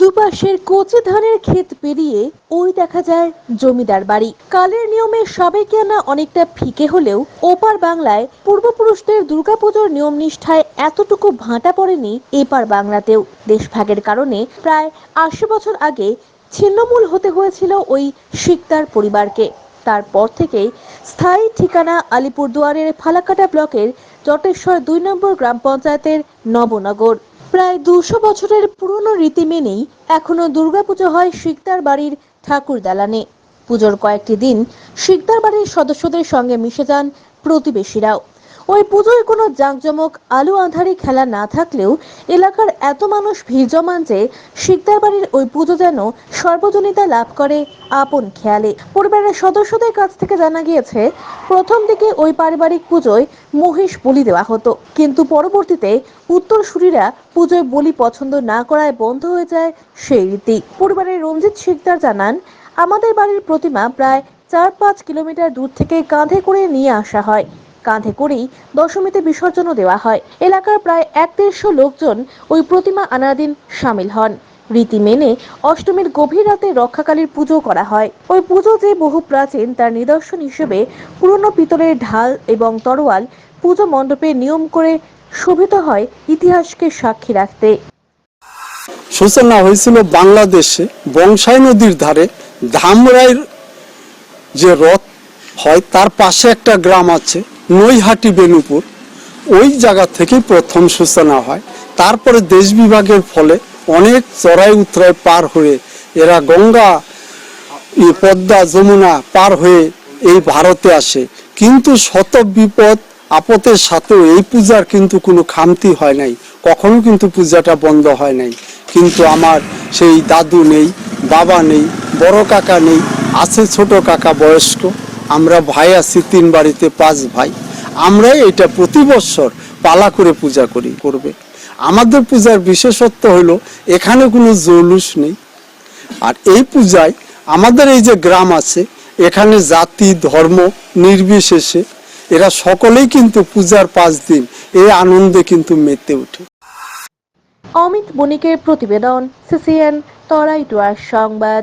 দুপাশের কচি ধানের ক্ষেত পেরিয়ে ওই দেখা যায় জমিদার বাড়ি। কালের নিয়মে সাবেকিয়ানা অনেকটা ফিকে হলেও ওপার বাংলায় পূর্বপুরুষদের দুর্গাপুজোর নিয়ম নিষ্ঠায় এতটুকু ভাঁটা পড়েনি এপার বাংলাতেও। দেশভাগের কারণে প্রায় আশি বছর আগে ছিন্নমূল হতে হয়েছিল ওই শিকদার পরিবারকে। তারপর থেকেই স্থায়ী ঠিকানা আলিপুরদুয়ারের ফালাকাটা ব্লকের জটেশ্বর দুই নম্বর গ্রাম পঞ্চায়েতের নবনগর। প্রায় দুশো বছরের পুরনো রীতি মেনেই এখনও দুর্গাপুজো হয় শিকদার বাড়ির ঠাকুর দালানে। পুজোর কয়েকটি দিন শিকদার বাড়ির সদস্যদের সঙ্গে মিশে যান প্রতিবেশীরাও। ওই পুজোয় কোনো জাঁকজমক আলো আঁধারি খেলা না থাকলেও এলাকার এত মানুষ ভিড় জমান যে শিকদার বাড়ির ওই পুজো যেন সর্বজনীতা লাভ করে আপন খেয়ালে। পরিবারের সদস্যদের কাছ থেকে জানা গিয়েছে, প্রথম দিকে ওই পারিবারিক পুজোয় মহিষ বলি দেওয়া হতো। কিন্তু পরবর্তীতে উত্তরসূরিরা পুজোয় বলি পছন্দ না করায় বন্ধ হয়ে যায় সেই রীতি। পরিবারের রঞ্জিত শিকদার জানান, আমাদের বাড়ির প্রতিমা প্রায় চার পাঁচ কিলোমিটার দূর থেকে কাঁধে করে নিয়ে আসা হয়। কাঁধে করেই দশমীতে বিসর্জনও দেওয়া হয়। এলাকার প্রায় এক দেড়শো লোকজন ওই প্রতিমা আনার দিন সামিল হন। রীতি মেনে অষ্টমীর গভীর রাতে রক্ষাকালীর পুজো করা হয়। ওই পুজো যে বহু প্রাচীন, তার নিদর্শন হিসেবে পুরনো পিতলের ঢাল এবং তরোয়াল পুজো মণ্ডপে নিয়ম করে শোভিত হয় ইতিহাসকে সাক্ষী রাখতে। সূচনা হয়েছিল বাংলাদেশে বংশাই নদীর ধারে। ধামরাইয়ের যে রথ হয়, তার পাশে একটা গ্রাম আছে। নৈহাটি বেনুপুর ওই জায়গা থেকে প্রথম সূচনা হয়। তারপরে দেশ বিভাগের ফলে অনেক চড়াই উতরাই পার হয়ে এরা গঙ্গা পদ্মা, যমুনা পার হয়ে এই ভারতে আসে। কিন্তু শত বিপদ আপদের সাথেও এই পূজার কিন্তু কোনো খামতি হয় নাই। কখনো কিন্তু পূজাটা বন্ধ হয় নাই। কিন্তু আমার সেই দাদু নেই, বাবা নেই, বড় কাকা নেই, আছে ছোট কাকা বয়স্ক। আমরা ভাই আছি, তিন বাড়িতে পাঁচ ভাই। আমরাই এটা প্রতি বছর পালা করে পূজা করি, করবে। আমাদের পূজার বিশেষত্ব হলো এখানে কোনো জৌলুস নেই। আর এই পূজায় আমাদের এই যে গ্রাম আছে, এখানে জাতি, ধর্ম নির্বিশেষে এরা সকলেই কিন্তু পূজার পাঁচ দিন এই আনন্দে কিন্তু মেতে ওঠে। অমিত বণিকের প্রতিবেদন, সিসিএন তরাইটুয়ার সংবাদ।